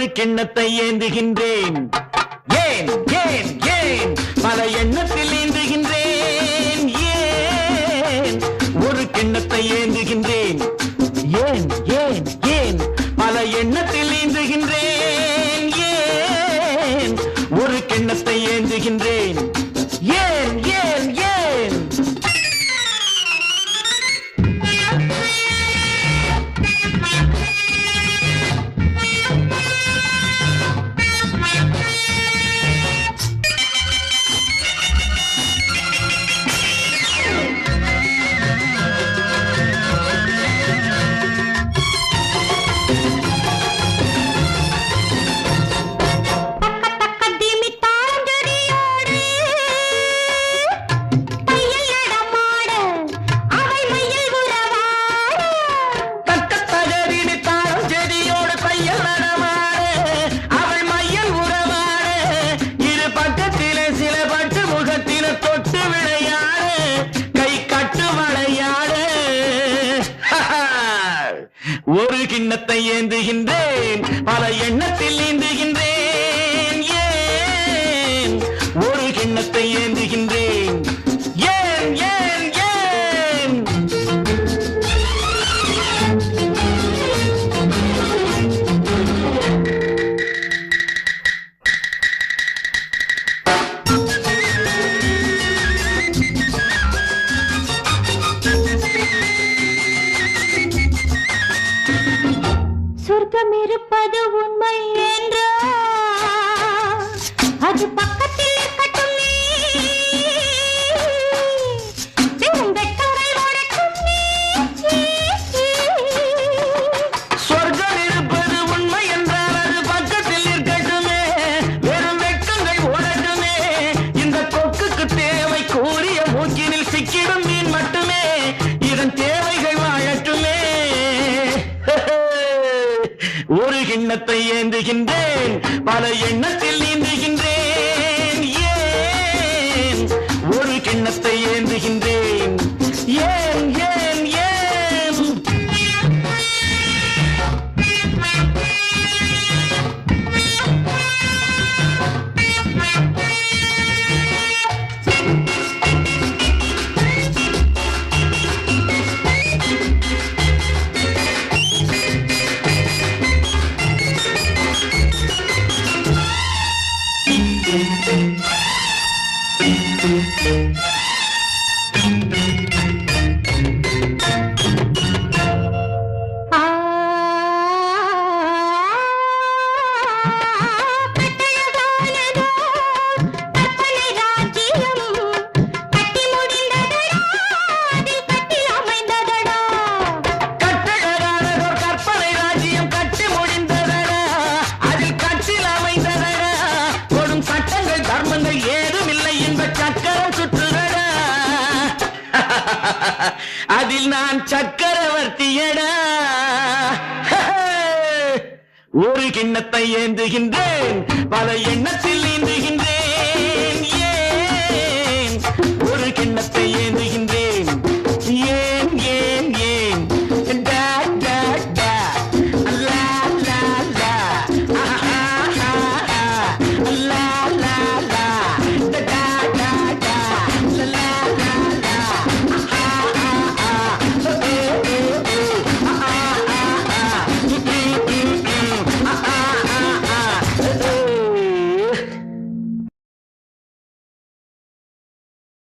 ஒரு கிண்ணத்தை ஏந்துகின்றேன். ஏன் ஏன் ஏன்? பல எண்ணத்தில் ஏந்துகின்றேன். ஏன்? ஒரு கிண்ணத்தை ஏந்துகின்றேன். ஏன் ஏன் ஏன்? பல எண்ணத்தில் ஏந்துகின்றேன். ஏன்? ஒரு கிண்ணத்தை ஏந்துகின்றேன். ஒரு கிண்ணத்தை ஏந்துகின்றேன் பல எண்ணத்தில் ஏந்துகின்றேன் ஏன்? ஒரு கிண்ணத்தை ஏந்துகின்றேன் சொர்க்கம் இருப்பது உண்மை என்றா? அது பக்கத்தில் இருக்கட்டும். நீ மீன் மட்டும். நீந்துகின்றேன் பல எண்ணத்தில் நீந்துகின்றேன். ஏன்? ஒரு கிண்ணத்தை ஏந்துகின்றேன். Thank you. சட்டங்கள் ஏதும் இல்லை என்ப சக்கரம் சுற்றுதடா அதில் நான் சக்கரவர்த்தியடா. ஒரு கிண்ணத்தை ஏந்துகின்றேன் பல எண்ணத்தில் நீந்துகின்றேன்.